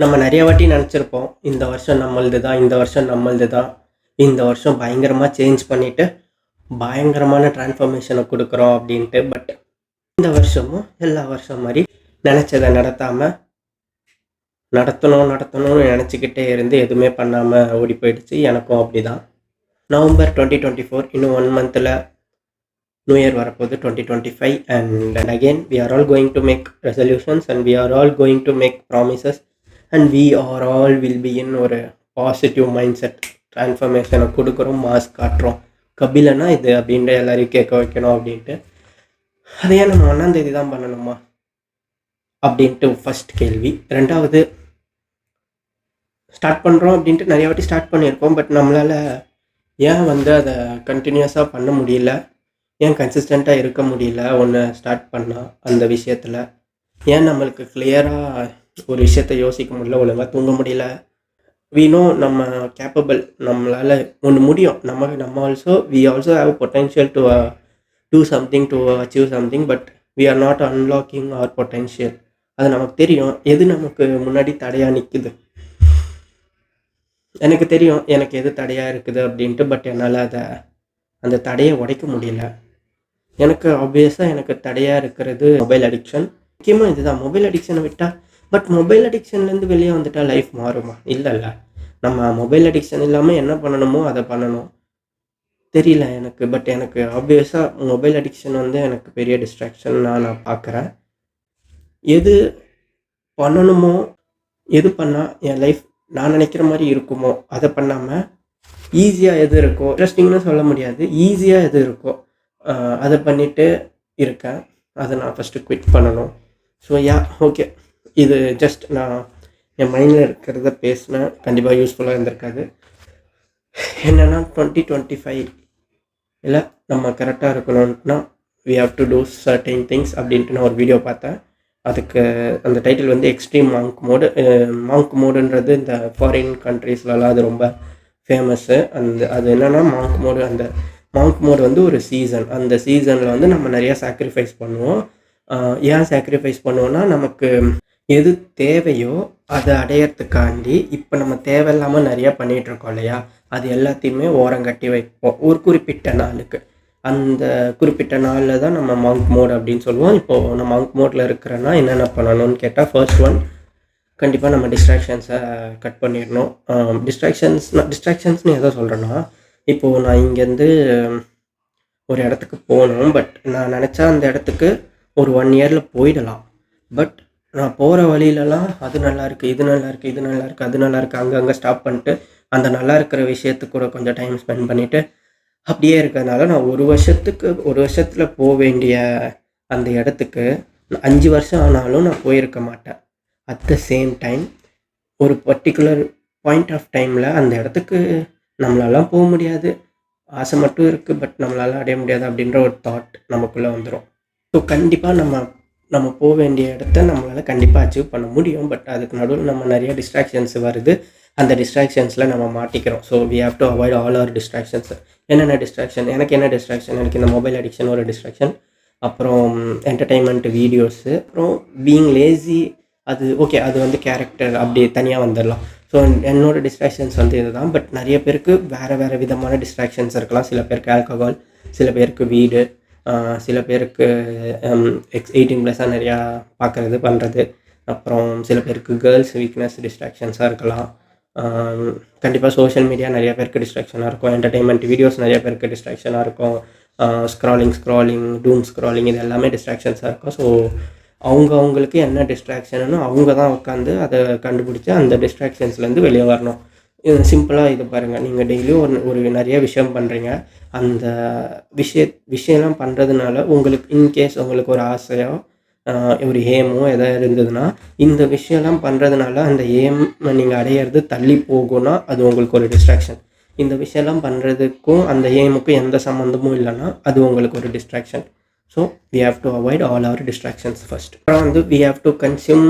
நம்ம நிறைய வாட்டி நினச்சிருப்போம் இந்த வருஷம் நம்மளது தான் இந்த வருஷம் நம்மளது தான் இந்த வருஷம் பயங்கரமாக சேஞ்ச் பண்ணிவிட்டு பயங்கரமான டிரான்ஸ்ஃபர்மேஷனை கொடுக்குறோம் அப்படின்ட்டு. பட் இந்த வருஷமும் எல்லா வருஷம் மாதிரி நினச்சதை நடத்தாமல் நடத்தணும் நடத்தணும்னு நினச்சிக்கிட்டே இருந்து எதுவுமே பண்ணாமல் ஓடி போயிடுச்சு. எனக்கும் அப்படி தான் நவம்பர் டுவெண்ட்டி டுவெண்ட்டி ஃபோர் இன்னும் ஒன் மந்தில் நியூ இயர் வரப்போகுது twenty twenty five and again we are all going to make resolutions and we are all going to make promises and we are all will be in ஒரு positive mind set ட்ரான்ஸ்ஃபர்மேஷனை கொடுக்குறோம் mask காட்டுறோம். கபிலனா இது அப்படின்ட்டு எல்லாரையும் கேட்க வைக்கணும் அப்படின்ட்டு. அதையே நம்ம ஒன்றாந்தேதி தான் பண்ணணுமா? அப்படின்ட்டு ஃபஸ்ட் கேள்வி. ரெண்டாவது ஸ்டார்ட் பண்ணுறோம் அப்படின்ட்டு நிறைய வாட்டி ஸ்டார்ட் பண்ணியிருக்கோம் பட் நம்மளால் ஏன் வந்து அதை கண்டினியூஸாக பண்ண முடியல? ஏன் கன்சிஸ்டண்ட்டாக இருக்க முடியல? ஒன்று ஸ்டார்ட் பண்ணால் அந்த விஷயத்தில். ஏன் நம்மளுக்கு கிளியராக ஒரு விஷயத்த யோசிக்க முடியல ஒழுங்காக தூங்க முடியல. வீணோ நம்ம கேப்பபிள் நம்மளால் ஒன்று முடியும். நம்ம நம்ம also we also have potential to do something to achieve something but we are not unlocking our potential அது நமக்கு தெரியும். எது நமக்கு முன்னாடி தடையாக நிற்குது எனக்கு தெரியும். எனக்கு எது தடையாக இருக்குது அப்படின்ட்டு பட் என்னால் அதை அந்த தடையை உடைக்க முடியல. எனக்கு ஆப்வியஸாக எனக்கு தடையாக இருக்கிறது மொபைல் அடிக்ஷன் முக்கியமாக இதுதான். மொபைல் அடிக்ஷனை விட்டால் பட் மொபைல் அடிக்ஷன்லேருந்து வெளியே வந்துட்டால் லைஃப் மாறுமா? இல்லைல்ல. நம்ம மொபைல் அடிக்ஷன் இல்லாமல் என்ன பண்ணணுமோ அதை பண்ணணும். தெரியல எனக்கு. பட் எனக்கு ஆப்வியஸாக மொபைல் அடிக்ஷன் வந்து எனக்கு பெரிய டிஸ்ட்ராக்ஷன் நான் நான் பார்க்குறேன் எது பண்ணணுமோ எது பண்ணால் என் லைஃப் நான் நினைக்கிற மாதிரி இருக்குமோ அதை பண்ணாமல் ஈஸியாக எது இருக்கோ இன்ட்ரெஸ்டிங்னு சொல்ல முடியாது. ஈஸியாக எது இருக்கோ அதை பண்ணிவிட்டு இருக்கேன். அதை நான் ஃபஸ்ட்டு குவிட் பண்ணணும். ஸோ யா ஓகே இது ஜஸ்ட் நான் என் மைண்டில் இருக்கிறத பேசினேன் கண்டிப்பாக யூஸ்ஃபுல்லாக இருந்திருக்காது. என்னென்னா டுவெண்ட்டி டுவெண்ட்டி ஃபைவ் இல்லை நம்ம கரெக்டாக இருக்கணும்னா we have to do certain things அப்படின்ட்டு நான் ஒரு வீடியோ பார்த்தேன். அதுக்கு அந்த டைட்டில் வந்து எக்ஸ்ட்ரீம் மாங்க் மோடு மாங்க் மோடுன்றது இந்த ஃபாரின் கண்ட்ரீஸ்லலாம் அது ரொம்ப ஃபேமஸ்ஸு அந்த அது என்னென்னா மாங்க் மோடு அந்த மாங்க் மோடு வந்து ஒரு சீசன் அந்த சீசனில் வந்து நம்ம நிறையா சாக்ரிஃபைஸ் பண்ணுவோம். ஏன் சாக்ரிஃபைஸ் பண்ணுவோன்னா நமக்கு எது தேவையோ அதை அடையறதுக்காண்டி இப்போ நம்ம தேவையில்லாமல் நிறையா பண்ணிகிட்ருக்கோம் இல்லையா? அது எல்லாத்தையுமே ஓரங்கட்டி வைப்போம். ஒரு குறிப்பிட்ட நாளுக்கு. அந்த குறிப்பிட்ட நாளில் தான் நம்ம மங்க் மோட் அப்படின்னு சொல்லுவோம். இப்போது நம்ம மங்க் மோடில் இருக்கிறனா என்னென்ன பண்ணணும்னு கேட்டால் ஃபர்ஸ்ட் ஒன் கண்டிப்பாக நம்ம டிஸ்ட்ராக்ஷன்ஸை கட் பண்ணிடணும். டிஸ்ட்ராக்ஷன்ஸ் டிஸ்ட்ராக்ஷன்ஸ்னு எதை சொல்கிறேன்னா இப்போது நான் இங்கேருந்து ஒரு இடத்துக்கு போகணும் பட் நான் நினச்சா அந்த இடத்துக்கு ஒரு ஒன் இயரில் போயிடலாம். பட் நான் போகிற வழியிலலாம் அது நல்லா இருக்குது இது நல்லா இருக்குது இது நல்லா இருக்குது அது நல்லா இருக்குது அங்கங்கே ஸ்டாப் பண்ணிட்டு அந்த நல்லா இருக்கிற விஷயத்துக்கு கூட கொஞ்சம் டைம் ஸ்பெண்ட் பண்ணிவிட்டு அப்படியே இருக்கிறதுனால நான் ஒரு வருஷத்துக்கு ஒரு வருஷத்தில் போக வேண்டிய அந்த இடத்துக்கு அஞ்சு வருஷம் ஆனாலும் நான் போயிருக்க மாட்டேன். அட் த சேம் டைம் ஒரு பர்டிகுலர் பாயிண்ட் ஆஃப் டைமில் அந்த இடத்துக்கு நம்மளாலாம் போக முடியாது. ஆசை மட்டும் இருக்குது பட் நம்மளால் அடைய முடியாது அப்படின்ற ஒரு தாட் நமக்குள்ளே வந்துடும் ஸோ கண்டிப்பாக நம்ம நம்ம போக வேண்டிய இடத்த நம்மளால் கண்டிப்பாக அச்சீவ் பண்ண முடியும். பட் அதுக்கு நடுவில் நம்ம நிறைய டிஸ்ட்ராக்ஷன்ஸ் வருது. அந்த டிஸ்ட்ராக்ஷன்ஸில் நம்ம மாட்டிக்கிறோம். So we have to avoid all our distractions என்னென்ன டிஸ்ட்ராக்ஷன் எனக்கு என்ன டிஸ்ட்ராக்ஷன் எனக்கு இந்த மொபைல் அடிக்ஷன் ஒரு டிஸ்ட்ராக்ஷன் அப்புறம் என்டர்டைன்மெண்ட் வீடியோஸு அப்புறம் பீயிங் லேசி அது ஓகே அது வந்து கேரக்டர் அப்படி தனியாக வந்துடலாம். ஸோ என்னோட டிஸ்ட்ராக்ஷன்ஸ் வந்து இதுதான். பட் நிறைய பேருக்கு வேறு வேறு விதமான டிஸ்ட்ராக்ஷன்ஸ் இருக்கலாம். சில பேருக்கு ஆல்கஹால் சில பேருக்கு வீடு சில பேருக்கு எக்ஸ் எயிட்டீன் ப்ளஸ்ஸாக நிறையா பார்க்குறது பண்ணுறது அப்புறம் சில பேருக்கு கேர்ள்ஸ் வீக்னஸ் டிஸ்ட்ராக்ஷன்ஸாக இருக்கலாம். கண்டிப்பாக சோஷியல் மீடியா நிறைய பேருக்கு டிஸ்ட்ராக்ஷனாக இருக்கும். என்டர்டெயின்மெண்ட் வீடியோஸ் நிறைய பேருக்கு டிஸ்ட்ராக்ஷனாக இருக்கும். ஸ்க்ராலிங் ஸ்க்ராலிங் டூம் ஸ்க்ராலிங் இது எல்லாமே டிஸ்ட்ராக்ஷன்ஸாக இருக்கும். ஸோ அவங்க அவங்களுக்கு என்ன டிஸ்ட்ராக்ஷன்னு அவங்க தான் உட்காந்து அதை கண்டுபிடிச்சி அந்த டிஸ்ட்ராக்ஷன்ஸ்லேருந்து வெளியே வரணும். இது சிம்பிளாக இது பாருங்கள் நீங்கள் டெய்லியும் ஒரு ஒரு நிறைய விஷயம் பண்ணுறீங்க அந்த விஷய விஷயம்லாம் பண்ணுறதுனால உங்களுக்கு இன்கேஸ் உங்களுக்கு ஒரு ஆசையோ ஒரு ஏமோ எதாவது இருந்ததுன்னா இந்த விஷயம்லாம் பண்ணுறதுனால அந்த ஏம் நீங்கள் அடையிறது தள்ளி போகும்னா அது உங்களுக்கு ஒரு டிஸ்ட்ராக்ஷன் இந்த விஷயம்லாம் பண்ணுறதுக்கும் அந்த ஏமுக்கும் எந்த சம்மந்தமும் இல்லைன்னா அது உங்களுக்கு ஒரு distraction so we have to avoid all our distractions first அப்புறம் வந்து we have to consume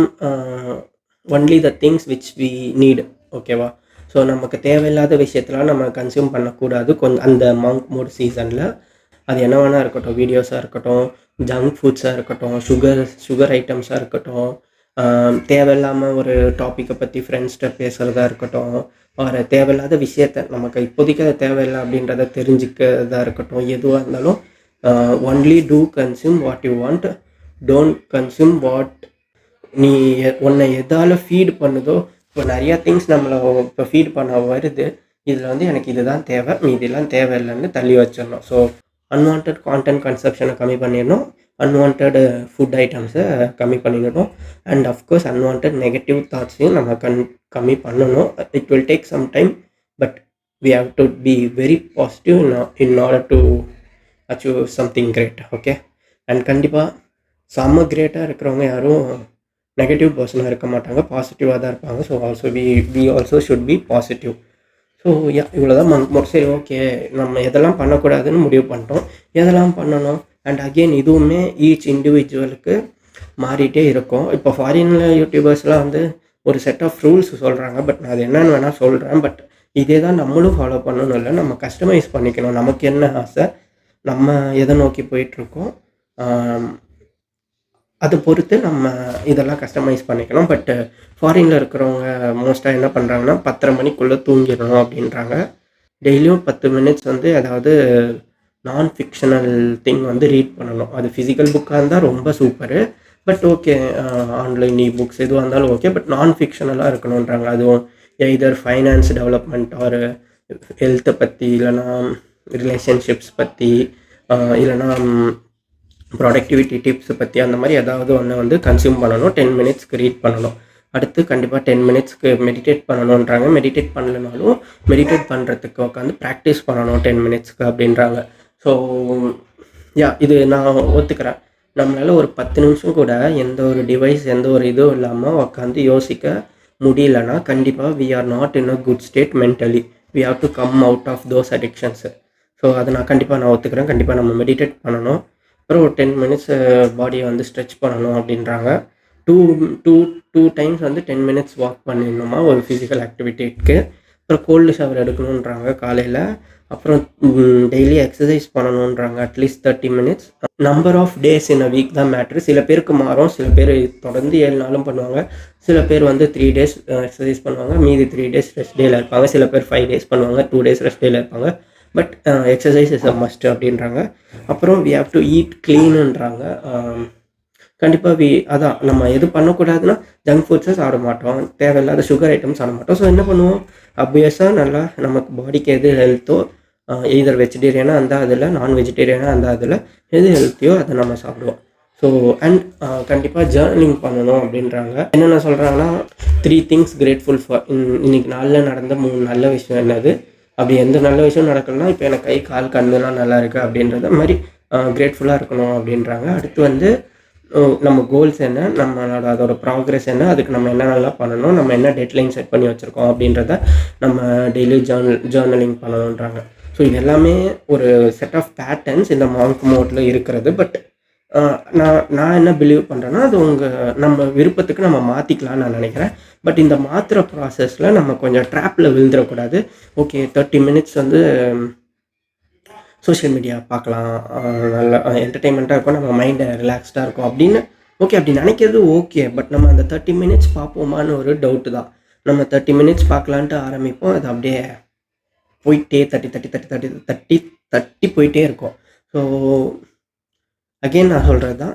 only the things which we need ஓகேவா ஸோ நமக்கு தேவையில்லாத விஷயத்தெலாம் நம்ம கன்சியூம் பண்ணக்கூடாது. கொஞ்சம் அந்த மங்க் மூட் சீசனில் அது என்ன வேணால் இருக்கட்டும் வீடியோஸாக இருக்கட்டும் ஜங்க் ஃபுட்ஸாக இருக்கட்டும் சுகர் சுகர் ஐட்டம்ஸாக இருக்கட்டும் தேவையில்லாமல் ஒரு டாப்பிக்கை பற்றி ஃப்ரெண்ட்ஸ்கிட்ட பேசுகிறதா இருக்கட்டும் ஒரு தேவையில்லாத விஷயத்த நமக்கு இப்போதைக்கு அது தேவையில்லை அப்படின்றத தெரிஞ்சுக்கிறதா இருக்கட்டும் எதுவாக இருந்தாலும் only to consume what you want don't consume what நீ எ- உன்னை எதால் ஃபீட் பண்ணுதோ இப்போ நிறையா திங்ஸ் நம்மளை இப்போ ஃபீட் பண்ண வருது. இதில் வந்து எனக்கு இதுதான் தேவை மீதிலாம் தேவையில்லைன்னு தள்ளி வச்சிடணும். ஸோ அன்வான்ட் கான்டென்ட் கன்சப்ஷனை கம்மி பண்ணிடணும். அன்வான்ட் ஃபுட் ஐட்டம்ஸை கம்மி பண்ணிடணும். And of course unwanted negative தாட்ஸையும் நம்ம கண் கம்மி பண்ணணும். It will take some time but we have to be very positive in order to achieve something great okay and கண்டிப்பாக செம்ம கிரேட்டாக இருக்கிறவங்க யாரும் நெகட்டிவ் பர்சனாக இருக்க மாட்டாங்க பாசிட்டிவாக தான் இருப்பாங்க. So also we we also should be positive so yeah இவ்வளோ தான் மன் சரி ஓகே நம்ம எதெல்லாம் பண்ணக்கூடாதுன்னு முடிவு பண்ணிட்டோம். எதெல்லாம் பண்ணணும்? அண்ட் அகெயின் இதுவுமே ஈச் இண்டிவிஜுவலுக்கு மாறிட்டே இருக்கும். இப்போ ஃபாரினில் யூடியூபர்ஸ்லாம் வந்து ஒரு செட் ஆஃப் ரூல்ஸ் சொல்கிறாங்க பட் நான் அது என்னன்னு வேணால் சொல்கிறேன் பட் இதே தான் நம்மளும் ஃபாலோ பண்ணணும் இல்லை. நம்ம கஸ்டமைஸ் பண்ணிக்கணும். நமக்கு என்ன ஆசை? நம்ம எதை நோக்கி போயிட்டுருக்கோம் அதை பொறுத்து நம்ம இதெல்லாம் கஸ்டமைஸ் பண்ணிக்கணும். பட்டு ஃபாரினில் இருக்கிறவங்க மோஸ்ட்டாக என்ன பண்ணுறாங்கன்னா பத்தரை மணிக்குள்ளே தூங்கிடணும் அப்படின்றாங்க. டெய்லியும் பத்து மினிட்ஸ் வந்து அதாவது நான் ஃபிக்ஷனல் திங் வந்து ரீட் பண்ணணும். அது ஃபிசிக்கல் புக்காக இருந்தால் ரொம்ப super but okay online e books எதுவாக இருந்தாலும் ஓகே பட் நான் ஃபிக்ஷனலாக இருக்கணுன்றாங்க அதுவும் எய்தர் ஃபைனான்ஸ் டெவலப்மெண்ட் ஆர் ஹெல்த்தை பற்றி இல்லைனா ரிலேஷன்ஷிப்ஸ் பற்றி இல்லைனா ப்ரொடக்டிவிட்டி டிப்ஸை பற்றி அந்த மாதிரி ஏதாவது ஒன்று வந்து கன்சியூம் பண்ணணும் டென் மினிட்ஸ்க்கு ரீட் பண்ணணும். அடுத்து கண்டிப்பாக டென் மினிட்ஸ்க்கு மெடிடேட் பண்ணணுன்றாங்க மெடிடேட் பண்ணலனாலும் மெடிடேட் பண்ணுறதுக்கு உட்காந்து ப்ராக்டிஸ் பண்ணணும் டென் மினிட்ஸ்க்கு அப்படின்றாங்க. ஸோ யா இது நான் ஒத்துக்கிறேன். நம்மளால் ஒரு பத்து நிமிஷம் கூட எந்த ஒரு டிவைஸ் எந்த ஒரு இதுவும் இல்லாமல் உட்காந்து யோசிக்க முடியலன்னா கண்டிப்பாக we are not in a good state mentally we have to come out of those addictions so அதை நான் கண்டிப்பாக நான் ஒத்துக்கிறேன். கண்டிப்பாக நம்ம மெடிடேட் பண்ணணும். அப்புறம் ஒரு டென் மினிட்ஸ் பாடியை வந்து ஸ்ட்ரெச் பண்ணணும் அப்படின்றாங்க. டூ டூ டூ டைம்ஸ் வந்து டென் மினிட்ஸ் வாக் பண்ணிடணுமா? ஒரு ஃபிசிக்கல் ஆக்டிவிட்டிக்கு அப்புறம் கோல்டு ஷவர் எடுக்கணுன்றாங்க காலையில். அப்புறம் daily exercise பண்ணணுன்றாங்க at least thirty minutes number of days in a week தான் மேட்ரு சில பேருக்கு மாறும் சில பேர் தொடர்ந்து ஏழு நாளும் பண்ணுவாங்க. சில பேர் வந்து த்ரீ டேஸ் எக்ஸசைஸ் பண்ணுவாங்க. மீதி த்ரீ டேஸ் ரெஸ்ட் டேயில் இருப்பாங்க. சில பேர் ஃபைவ் டேஸ் பண்ணுவாங்க. டூ டேஸ் ரெஸ்ட் டேயில் இருப்பாங்க. But exercise is a must அப்படின்றாங்க. அப்புறம் வி ஹாவ் டு ஈட் க்ளீனுன்றாங்க um, கண்டிப்பாக வி அதான் நம்ம எது பண்ணக்கூடாதுன்னா ஜங்க் ஃபுட்ஸை சாப்பிட மாட்டோம். தேவையில்லாத சுகர் ஐட்டம்ஸ் சாப்பிட மாட்டோம். ஸோ என்ன பண்ணுவோம்? அப்வியஸாக நல்லா நமக்கு பாடிக்கு எது ஹெல்த்தோ எய்தர் வெஜிடேரியனாக அந்த அதில் நான் வெஜிடேரியனாக அந்த அதில் எது ஹெல்த்தியோ அதை நம்ம சாப்பிடுவோம். ஸோ அண்ட் கண்டிப்பாக ஜேர்னிங் பண்ணணும் அப்படின்றாங்க. என்னென்ன சொல்கிறாங்கன்னா த்ரீ திங்ஸ் கிரேட்ஃபுல் ஃபார் இன்னைக்கு நாளில் நடந்த மூணு நல்ல விஷயம் என்னது? அப்படி எந்த நல்ல விஷயம் நடக்கலனா இப்போ எனக்கு கை கால் கண்ணுலாம் நல்லா இருக்குது அப்படின்றத மாதிரி கிரேட்ஃபுல்லாக இருக்கணும் அப்படின்றாங்க. அடுத்து வந்து நம்ம கோல்ஸ் என்ன நம்மளோட அதோட ப்ராக்ரஸ் என்ன அதுக்கு நம்ம என்ன நல்லா பண்ணணும் நம்ம என்ன டெட்லைன் செட் பண்ணி வச்சுருக்கோம் அப்படின்றத நம்ம டெய்லி ஜேர்னல் ஜேர்னலிங் பண்ணணுன்றாங்க ஸோ இது எல்லாமே ஒரு செட் ஆஃப் பேட்டர்ன்ஸ் இந்த மாங்க் மோட்டில் இருக்கிறது பட் நான் நான் என்ன பிலீவ் பண்ணுறேன்னா அது உங்கள் நம்ம விருப்பத்துக்கு நம்ம மாற்றிக்கலாம்னு நான் நினைக்கிறேன். பட் இந்த மாத்திரை ப்ராசஸில் நம்ம கொஞ்சம் ட்ராப்பில் விழுந்துடக்கூடாது. ஓகே தேர்ட்டி மினிட்ஸ் வந்து சோஷியல் மீடியா பார்க்கலாம். நல்லா என்டர்டெயின்மெண்ட்டாக இருக்கும். நம்ம மைண்டை ரிலாக்ஸ்டாக இருக்கும் அப்படின்னு. ஓகே அப்படி நினைக்கிறது ஓகே பட் நம்ம அந்த தேர்ட்டி மினிட்ஸ் பார்ப்போமான்னு ஒரு டவுட்டு தான். நம்ம தேர்ட்டி மினிட்ஸ் பார்க்கலான்ட்டு ஆரம்பிப்போம். அது அப்படியே போயிட்டே தட்டி தட்டி தட்டி தட்டி தட்டி தட்டி போயிட்டே இருக்கும். ஸோ அகெயின் நான் சொல்கிறது தான்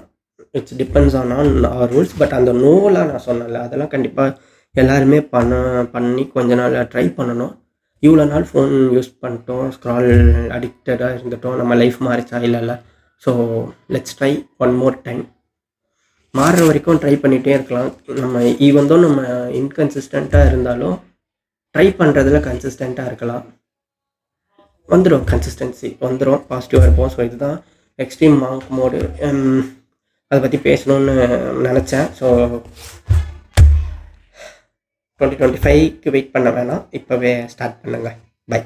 it's depends on on our rules but அந்த நோலாம் நான் சொன்னல அதெல்லாம் கண்டிப்பாக எல்லாருமே பண்ண பண்ணி கொஞ்ச நாள் ட்ரை பண்ணணும். இவ்வளோ நாள் ஃபோன் யூஸ் பண்ணிட்டோம் ஸ்க்ரால் அடிக்டடாக இருந்துட்டோம் நம்ம லைஃப் மாறிச்சா இல்லைல்ல? So let's try one more time மாறுற வரைக்கும் ட்ரை பண்ணிகிட்டே இருக்கலாம். நம்ம ஈவன் நம்ம இன்கன்சிஸ்டண்ட்டாக இருந்தாலும் ட்ரை பண்ணுறதுல கன்சிஸ்டண்ட்டாக இருக்கலாம். வந்துடும் கன்சிஸ்டன்சி வந்துடும் பாசிட்டிவாக இருப்போம் ஸோ இதுதான் எக்ஸ்ட்ரீம் மாங்க் மோடு அதை பற்றி பேசணும்னு நினச்சேன். ஸோ டுவெண்ட்டி டுவெண்ட்டி ஃபைவ்க்கு வெயிட் பண்ண வேணாம். இப்போவே ஸ்டார்ட் பண்ணுங்கள் பை